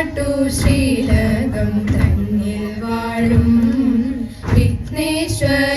കാട്ടു ശ്രീലകം തന്നിൽ വാഴും വിഘ്നേശ്വര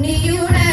മണിവർണ്ണ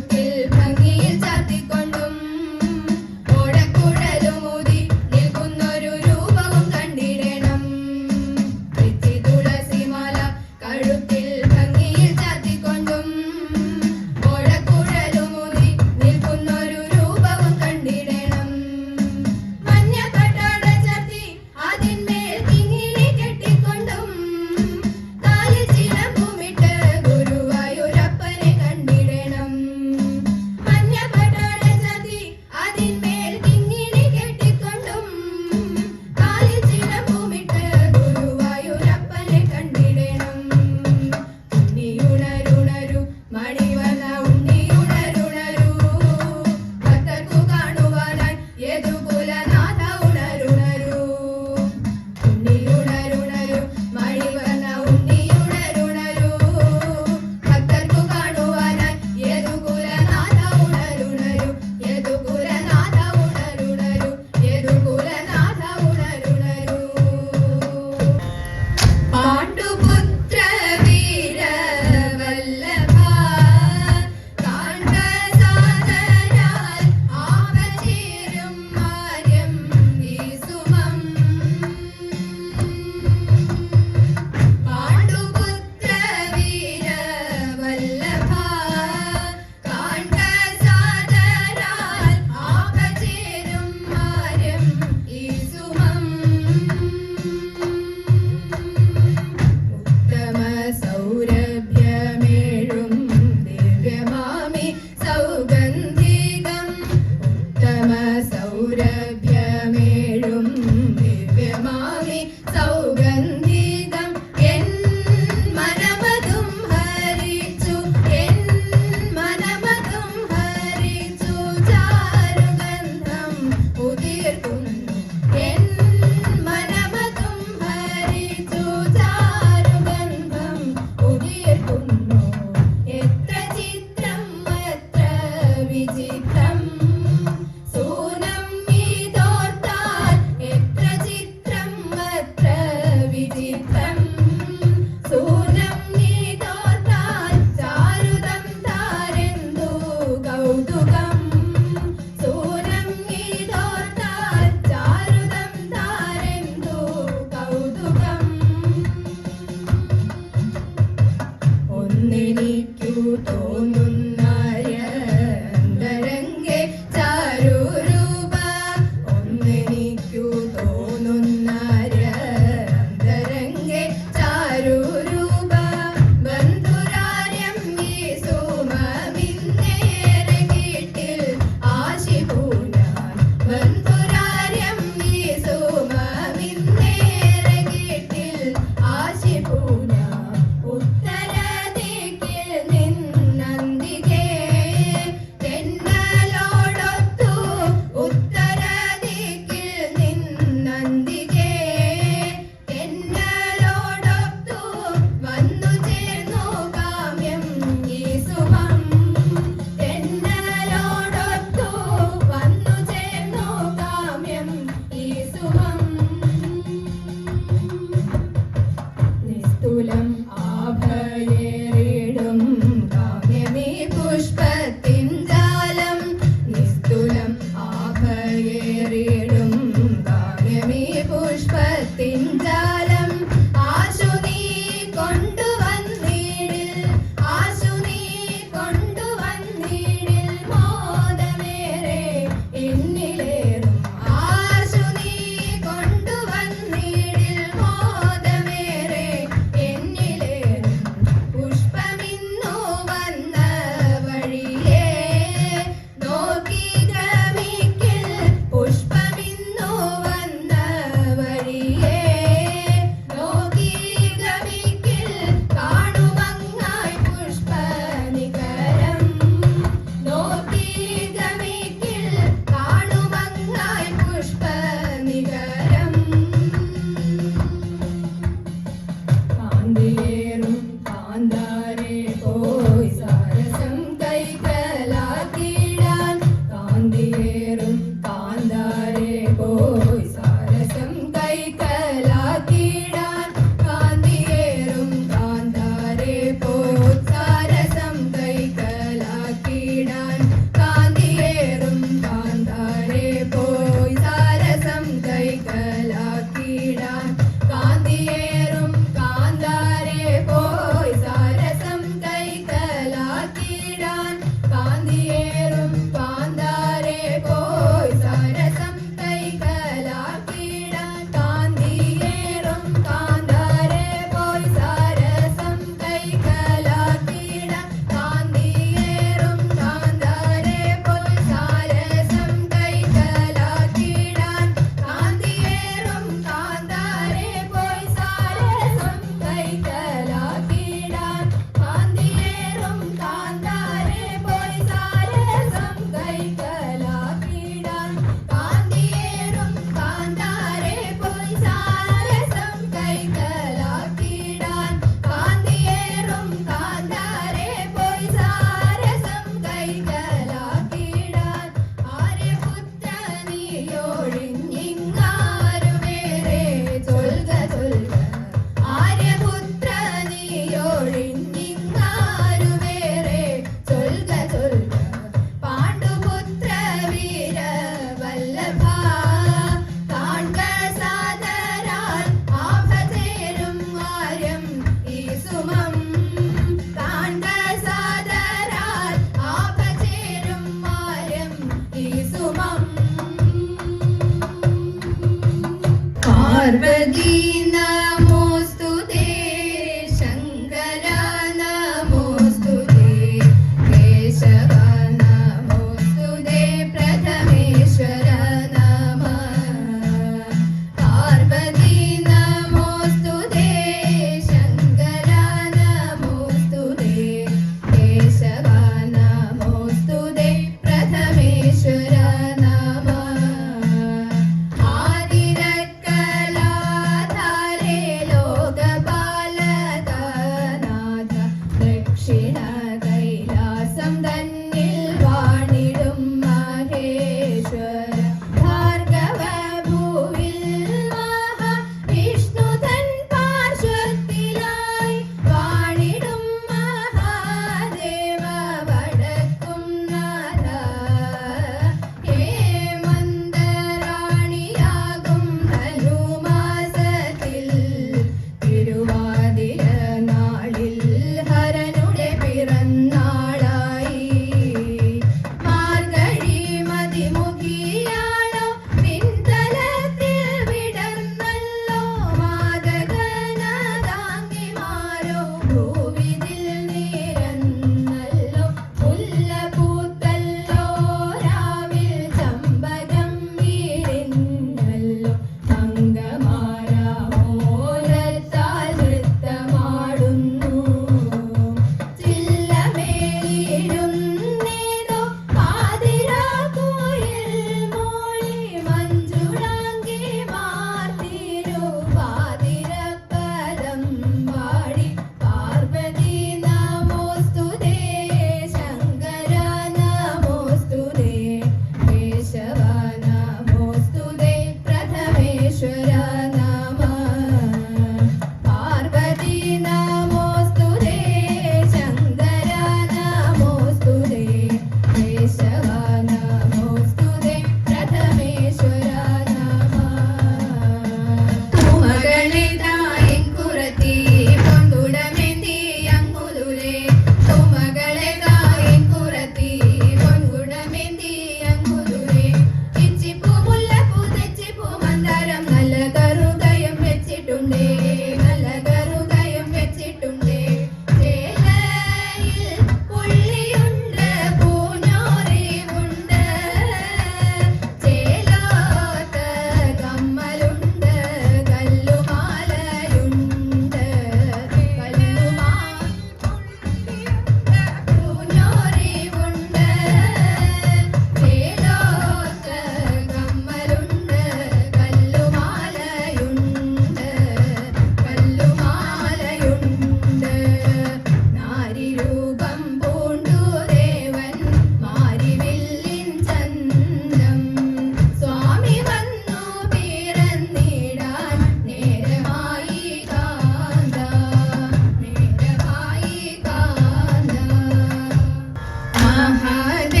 哎。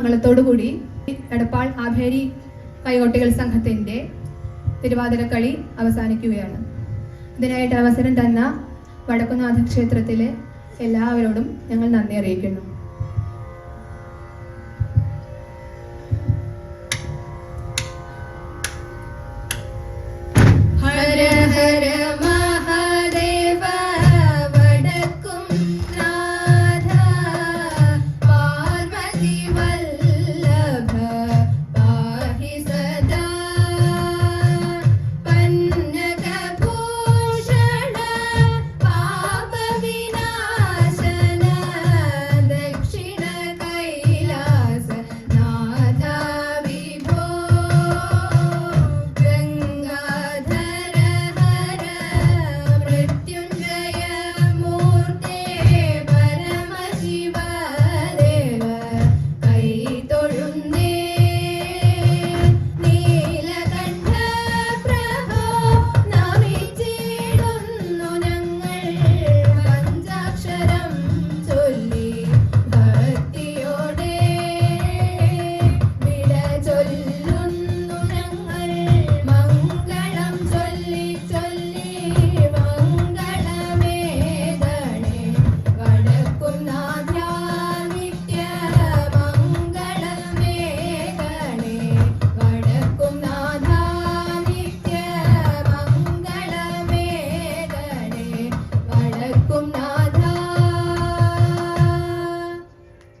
മംഗളത്തോടുകൂടി എടപ്പാൾ ആഭേരി കൈകൊട്ടികൾ സംഘത്തിന്റെ തിരുവാതിരക്കളി അവസാനിക്കുകയാണ്. ഇതിനായിട്ട് അവസരം തന്ന വടക്കുനാഥ ക്ഷേത്രത്തിലെ എല്ലാവരോടും ഞങ്ങൾ നന്ദി അറിയിക്കുന്നു.